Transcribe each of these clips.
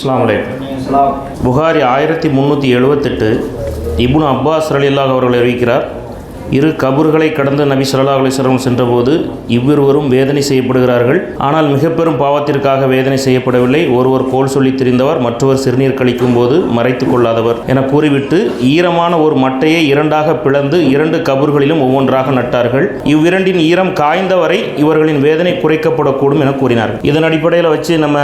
அஸ்ஸலாமு அலைக்கும். புகாரி ஆயிரத்தி முந்நூற்றி எழுபத்தெட்டு இப்னு அப்பாஸ் ரலில்லாஹ் அவர்கள் அறிவிக்கிறார் இரு கபர்களை கடந்து நபி ஸல்லல்லாஹு அலைஹி சென்றபோது இவ்விருவரும் வேதனை செய்யப்படுகிறார்கள். ஆனால் மிக பெரும் பாவத்திற்காக வேதனை செய்யப்படவில்லை. ஒருவர் கோல் சொல்லி திரிந்தவர் மற்றவர் சிறுநீர் கழிக்கும் போது மறைத்து கொள்ளாதவர் என கூறிவிட்டு ஈரமான ஒரு மட்டையை இரண்டாக பிளந்து இரண்டு கபர்களிலும் ஒவ்வொன்றாக நட்டார்கள். இவ்விரண்டின் ஈரம் காய்ந்தவரை இவர்களின் வேதனை குறைக்கப்படக்கூடும் என கூறினார் இதன் அடிப்படையில் வச்சு நம்ம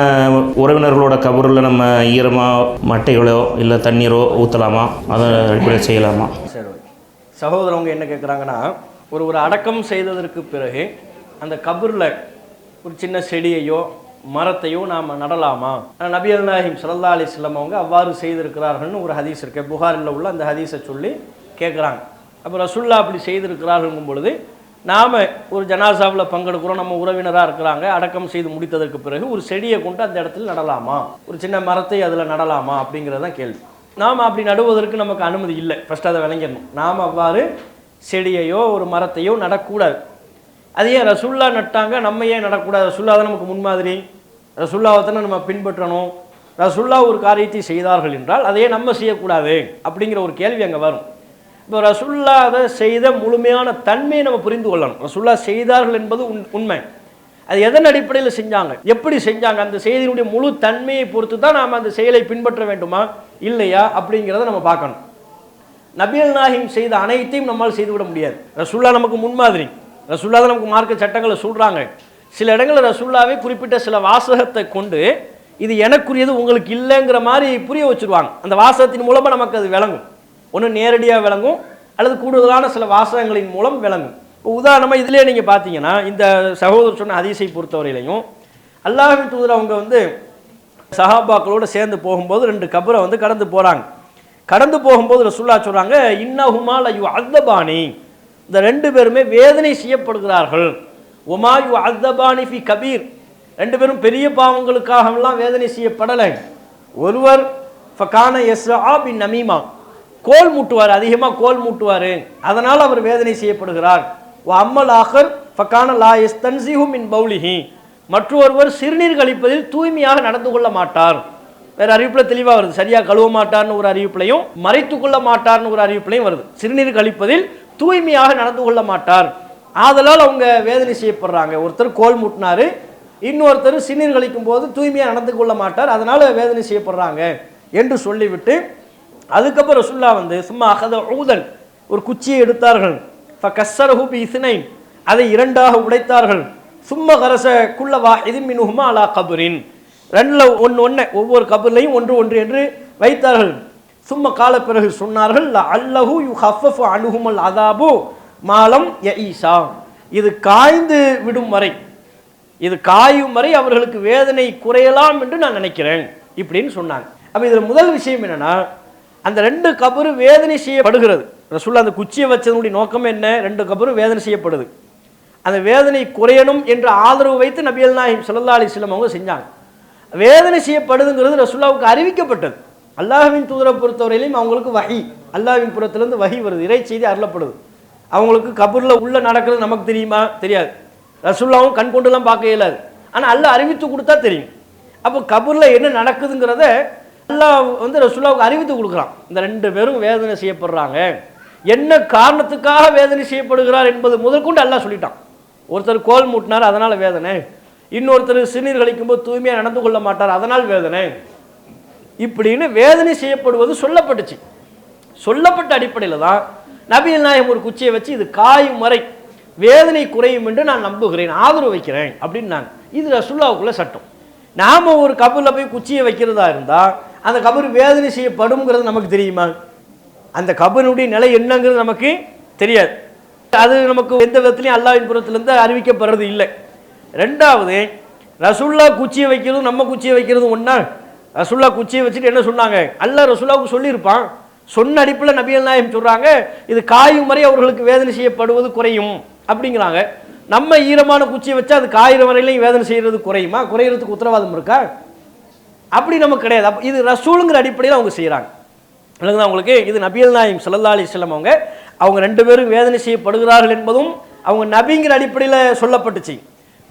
உறவினர்களோட கபரில் நம்ம ஈரமாக மட்டைகளோ இல்லை தண்ணீரோ ஊற்றலாமா அதை அடிப்படையில் செய்யலாமா? சரி சகோதரவங்க என்ன கேட்குறாங்கன்னா ஒரு ஒரு அடக்கம் செய்ததற்கு பிறகு அந்த கபரில் ஒரு சின்ன செடியையோ மரத்தையோ நாம் நடலாமா? நபி அல் நாஹிம் சல்லா அலிஸ்லாம் அவங்க அவ்வாறு செய்திருக்கிறார்கள்னு ஒரு ஹதீஸ் இருக்கு. புகாரில் உள்ள அந்த ஹதீஸை சொல்லி கேட்குறாங்க அப்போ ரசுல்லா அப்படி செய்திருக்கிறார்கள்ங்கும் பொழுது நாம் ஒரு ஜனாசாவில் பங்கெடுக்கிறோம் நம்ம உறவினராக இருக்கிறாங்க அடக்கம் செய்து முடித்ததற்கு பிறகு ஒரு செடியை கொண்டு அந்த இடத்துல நடலாமா? ஒரு சின்ன மரத்தை அதில் நடலாமா? அப்படிங்கிறது தான் கேள்வி. நாம் அப்படி நடுவதற்கு நமக்கு அனுமதி இல்லை. ஃபஸ்ட் அதை விளங்கிடணும். நாம் அவ்வாறு செடியையோ ஒரு மரத்தையோ நடக்கூடாது. அது ஏன் ரசுல்லா நட்டாங்க? நம்ம ஏன் நடக்கூடாது? ரசுல்லா தான் நமக்கு முன்மாதிரி. ரசுல்லாவை தானே நம்ம பின்பற்றணும். ரசுல்லா ஒரு காரியத்தை செய்தார்கள் என்றால் அதையே நம்ம செய்யக்கூடாது அப்படிங்கிற ஒரு கேள்வி அங்கே வரும். இப்போ ரசுல்லா அதை செய்த முழுமையான தன்மையை நம்ம புரிந்து கொள்ளணும். ரசுல்லா செய்தார்கள் என்பது உண் உண்மை. அது எதன் அடிப்படையில் செஞ்சாங்க? எப்படி செஞ்சாங்க? அந்த செய்தியினுடைய முழு தன்மையை பொறுத்து தான் நாம் அந்த செயலை பின்பற்ற வேண்டுமா? இல்லையா அப்படிங்கிறத நம்ம பார்க்கணும். நபியல் நாகிம் செய்த அனைத்தையும் நம்மால் செய்துவிட முடியாது. ரசுல்லா நமக்கு முன்மாதிரி. ரசுல்லா தான் நமக்கு மார்க்க சட்டங்களை சொல்கிறாங்க சில இடங்களில் ரசுல்லாவே குறிப்பிட்ட சில வாசகத்தை கொண்டு இது எனக்குரியது உங்களுக்கு இல்லைங்கிற மாதிரி புரிய வச்சுருவாங்க. அந்த வாசகத்தின் மூலமாக நமக்கு அது விளங்கும். ஒன்று நேரடியாக விளங்கும் அல்லது கூடுதலான சில வாசகங்களின் மூலம் விளங்கும். இப்போ உதாரணமாக இதிலே நீங்கள் பார்த்தீங்கன்னா இந்த சகோதரர் சொன்ன அதிசை பொறுத்தவரையிலையும் அல்லாஹின் தூதர் அவங்க வந்து சஹாபாக்களோடு சேர்ந்து போகும்போது ரெண்டு கபரை வந்து கடந்து போகிறாங்க கடந்து போகும்போது ரசுல்லா சொல்கிறாங்க இன்னஹுமால் ஐயோ அத்தபானி இந்த ரெண்டு பேருமே வேதனை செய்யப்படுகிறார்கள். ஒமா யு அத்தபானி ஃபி கபீர். ரெண்டு பேரும் பெரிய பாவங்களுக்காகலாம் வேதனை செய்யப்படலை. ஒருவர் ஃபகான எஸ் பின் நமீமா. கோல் மூட்டுவார் அதிகமாக கோல் மூட்டுவார். அதனால் அவர் வேதனை செய்யப்படுகிறார். ஓ அம்மல் ஆஹர் ஃபகான லா எஸ் தன்சிஹும் இன் பௌலிஹி. மற்றொருவர் சிறுநீர் கழிப்பதில் தூய்மையாக நடந்து கொள்ள மாட்டார். வேற அறிவிப்பில் தெளிவாக வருது. சரியாக கழுவ மாட்டார்னு ஒரு அறிவிப்பிலையும் மறைத்து கொள்ள மாட்டார்னு ஒரு அறிவிப்பிலையும் வருது. சிறுநீர் கழிப்பதில் தூய்மையாக நடந்து கொள்ள மாட்டார். ஆதலால் அவங்க வேதனை செய்யப்படுறாங்க. ஒருத்தர் கோல் முட்டினார் இன்னொருத்தர் சிறுநீர் கழிக்கும் போது தூய்மையாக நடந்து கொள்ள மாட்டார். அதனால் வேதனை செய்யப்படுறாங்க என்று சொல்லிவிட்டு அதுக்கப்புறம் ரசுல்லா வந்து சும்மா அகத ஊதல். ஒரு குச்சியை எடுத்தார்கள். கஸ்ஸரஹு பி இசுனை அதை இரண்டாக உடைத்தார்கள். சும்ம கரச குள்ளவா இது மினுகுமா அலா கபரின். ரெண்டில் ஒன்று ஒன்று ஒவ்வொரு கபர்லையும் ஒன்று ஒன்று என்று வைத்தார்கள். சும்ம கால பிறகு சொன்னார்கள் அல்லஹு யு ஹஃபஃபு அணுகுமல் அதாபு மாலம் ய ஈசா இது காய்ந்து விடும் வரை இது காயும் வரை அவர்களுக்கு வேதனை குறையலாம் என்று நான் நினைக்கிறேன் இப்படின்னு சொன்னாங்க. அப்போ இதில் முதல் விஷயம் என்னன்னா அந்த ரெண்டு கபரு வேதனை செய்யப்படுகிறது. ரசுல்லா அந்த குச்சியை வச்சதனுடைய நோக்கம் என்ன? ரெண்டு கபரும் வேதனை செய்யப்படுது. அந்த வேதனை குறையணும் என்ற ஆதரவு வைத்து நபியல் நாயிம் ஸல்லல்லாஹு அலைஹி வஸல்லம் அவங்க செஞ்சாங்க. வேதனை செய்யப்படுதுங்கிறது ரசுல்லாவுக்கு அறிவிக்கப்பட்டது. அல்லாஹ்வின் தூதரை பொறுத்தவரையிலையும் அவங்களுக்கு வகி அல்லாஹ்வின் புறத்திலேருந்து வகி வருது இறை செய்தி அருளப்படுது. அவங்களுக்கு கபூரில் உள்ள நடக்கிறது நமக்கு தெரியுமா? தெரியாது. ரசுல்லாவும் கண் கொண்டுலாம் பார்க்க இயலாது. ஆனால் அல்லாஹ் அறிவித்து கொடுத்தா தெரியும். அப்போ கபூரில் என்ன நடக்குதுங்கிறத அல்லாஹ் வந்து ரசுல்லாவுக்கு அறிவித்து கொடுக்குறான். இந்த ரெண்டு பேரும் வேதனை செய்யப்படுறாங்க. என்ன காரணத்துக்காக வேதனை செய்யப்படுகிறார் என்பது முதற்கொண்டு அல்லாஹ் சொல்லிட்டான். ஒருத்தர் கோல் மூட்டினார் அதனால் வேதனை. இன்னொருத்தர் சிறுநீர் கழிக்கும்போது தூய்மையாக நடந்து கொள்ள மாட்டார் அதனால் வேதனை. இப்படின்னு வேதனை செய்யப்படுவது சொல்லப்பட்டுச்சு. சொல்லப்பட்ட அடிப்படையில் தான் நபிகள் நாயகம் ஒரு குச்சியை வச்சு இது காயும் வரை வேதனை குறையும் என்று நான் நம்புகிறேன் ஆதரவு வைக்கிறேன் அப்படின்னாங்க. இது ரசுல்லாவுக்குள்ள சட்டம். நாம் ஒரு கபரில் போய் குச்சியை வைக்கிறதா இருந்தால் அந்த கபர் வேதனை செய்யப்படும்ங்கிறது நமக்கு தெரியுமா? அந்த கபருடைய நிலை என்னங்கிறது நமக்கு தெரியாது. அது நமக்கு எந்த விதத்துலையும் அல்லாவின் புறத்திலிருந்து அறிவிக்கப்படுறது இல்லை. ரெண்டாவது ரசுல்லா குச்சியை வைக்கிறதும் நம்ம குச்சியை வைக்கிறதும் ஒன்றா ரசுல்லா குச்சியை வச்சுட்டு என்ன சொன்னாங்க? அல்லா ரசுல்லாவுக்கு சொல்லியிருப்பான். சொன்ன அடிப்பில் நபிகள் நாயகம் சொல்கிறாங்க இது காயும் வரை அவர்களுக்கு வேதனை செய்யப்படுவது குறையும் அப்படிங்கிறாங்க. நம்ம ஈரமான குச்சியை வச்சா அது காயிற வரையிலையும் வேதனை செய்கிறது குறையுமா? குறையிறதுக்கு உத்தரவாதம் இருக்கா? அப்படி நமக்கு கிடையாது. அப்ப இது ரசூலுங்கிற அடிப்படையில் அவங்க செய்கிறாங்க விளங்குதா உங்களுக்கு? இது நபியல் நாயம் சல்லா அலி வஸல்லம் அவங்க. அவங்க ரெண்டு பேரும் வேதனை செய்யப்படுகிறார்கள் என்பதும் அவங்க நபிங்கிற அடிப்படையில் சொல்லப்பட்டுச்சு.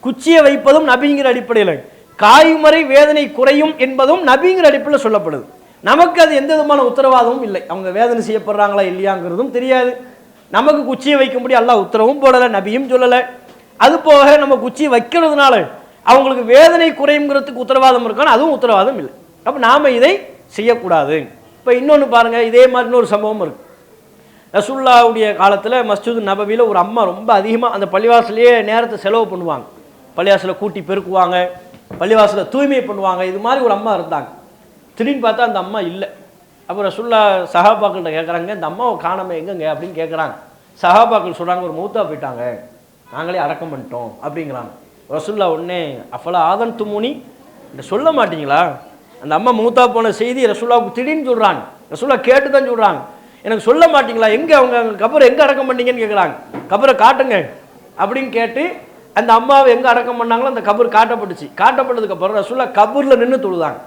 குச்சியை வைப்பதும் நபிங்கிற அடிப்படையில். காய்மறை வேதனை குறையும் என்பதும் நபிங்கிற அடிப்படையில் சொல்லப்படுது. நமக்கு அது எந்த விதமான உத்தரவாதமும் இல்லை. அவங்க வேதனை செய்யப்படுறாங்களா இல்லையாங்கிறதும் தெரியாது. நமக்கு குச்சியை வைக்கும்படி எல்லாம் உத்தரவும் போடலை நபியும் சொல்லலை. அது போக நம்ம குச்சியை வைக்கிறதுனால அவங்களுக்கு வேதனை குறையுங்கிறதுக்கு உத்தரவாதம் இருக்கான்னு அதுவும் உத்தரவாதம் இல்லை. அப்போ நாம் இதை செய்யக்கூடாது. இப்போ இன்னொன்று பாருங்கள் இதே மாதிரி இன்னொரு சம்பவம் இருக்குது ரசுல்லாவுடைய காலத்தில் மஸ்ஜித் நபவியில் ஒரு அம்மா ரொம்ப அதிகமாக அந்த பள்ளிவாசலையே நேரத்தை செலவு பண்ணுவாங்க. பள்ளிவாசலை கூட்டி பெருக்குவாங்க பள்ளிவாசலை தூய்மை பண்ணுவாங்க இது மாதிரி ஒரு அம்மா இருந்தாங்க. திடீர்னு பார்த்தா அந்த அம்மா இல்லை. அப்போ ரசுல்லா சஹாபாக்கள்கிட்ட கேட்குறாங்க இந்த அம்மாவை காணாமல் எங்கங்க அப்படின்னு கேட்குறாங்க சஹாபாக்கள் சொல்கிறாங்க ஒரு மூத்தா போயிட்டாங்க நாங்களே அடக்கம் பண்ணிட்டோம் அப்படிங்கிறாங்க. ரசுல்லா உடனே அஃபலா ஆதன் துமுனி இந்த சொல்ல மாட்டீங்களா? அந்த அம்மா மூத்தா போன செய்தி ரசுல்லாவுக்கு திடீர்னு சொல்கிறாங்க ரசுல்லா கேட்டு தான் சொல்கிறாங்க எனக்கு சொல்ல மாட்டீங்களா? எங்கே அவங்க அவங்க கபரை எங்கே அடக்கம் பண்ணீங்கன்னு கேட்குறாங்க கபரை காட்டுங்க அப்படின்னு கேட்டு அந்த அம்மாவை எங்கே அடக்கம் பண்ணாங்களோ அந்த கபர் காட்டப்பட்டுச்சு. காட்டப்பட்டதுக்கு அப்புறம் ரசுல்லா கபூரில் நின்று தொழுதாங்க.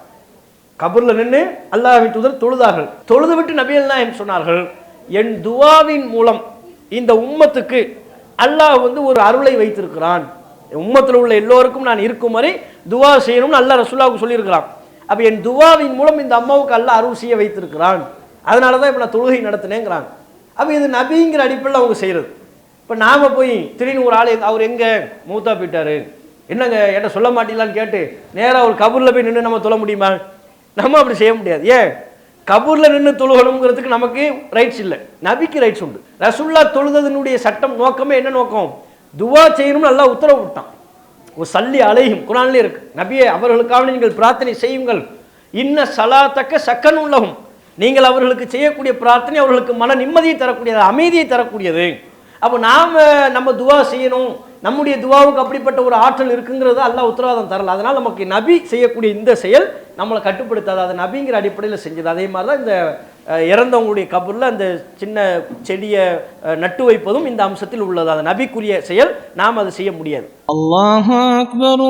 கபூரில் நின்று அல்லாஹின் தூதர் தொழுதார்கள். தொழுது விட்டு நபிகள் என்று சொன்னார்கள் என் துவாவின் மூலம் இந்த உம்மத்துக்கு அல்லாஹ் வந்து ஒரு அருளை வைத்திருக்கிறான். உம்மத்தில் உள்ள எல்லோருக்கும் நான் இருக்கும் வரை துவா செய்யணும்னு அல்லாஹ் ரசூல்லாவுக்கு சொல்லியிருக்கிறான். அப்போ என் துவாவின் மூலம் இந்த அம்மாவுக்கு அல்ல அருள் செய்ய வைத்திருக்கிறான். அதனால தான் இப்போ நான் தொழுகை நடத்தினேங்கிறாங்க. அப்போ இது நபிங்கிற அடிப்படையில் அவங்க செய்கிறது இப்போ நாம் போய் திடீர்னு ஒரு ஆள் அவர் எங்கே? மூத்தா போயிட்டார். என்னங்க என்கிட்ட சொல்ல மாட்டீங்களான்னு கேட்டு நேராக ஒரு கபூரில் போய் நின்று நம்ம தொழ முடியுமா? நம்ம அப்படி செய்ய முடியாது. ஏன்? கபூரில் நின்று தொழுகணுங்கிறதுக்கு நமக்கு ரைட்ஸ் இல்லை. நபிக்கு ரைட்ஸ் உண்டு. ரசுல்லா தொழுதனுடைய சட்டம் நோக்கமே என்ன நோக்கம்? துவா செய்யணும்னு நல்லா உத்தரவு விட்டான் சல்லி அலையும். குரான்லேயே இருக்கு. நபியே அவர்களுக்காக நீங்கள் பிரார்த்தனை செய்யுங்கள். இன்ன சலாத்தக்க சக்கன் உள்ளகும். நீங்கள் அவர்களுக்கு செய்யக்கூடிய பிரார்த்தனை அவர்களுக்கு மன நிம்மதியை தரக்கூடியது அமைதியை தரக்கூடியது. அப்போ நாம் நம்ம துவா செய்யணும். நம்முடைய துவாவுக்கு அப்படிப்பட்ட ஒரு ஆற்றல் இருக்குங்கிறது அல்லாஹ் உத்தரவாதம் தரல. அதனால் நமக்கு நபி செய்யக்கூடிய இந்த செயல் நம்மளை கட்டுப்படுத்தாது. அது நபிங்கிற அடிப்படையில் செஞ்சது. அதே மாதிரி தான் இந்த இறந்தவங்களுடைய கபூரில் அந்த சின்ன செடியை நட்டு வைப்பதும் இந்த அம்சத்தில் உள்ளது. அது நபிக்குரிய செயல். நாம் அதை செய்ய முடியாது. அல்லாஹ் அக்பர்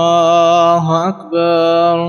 அல்லாஹ் அக்பர்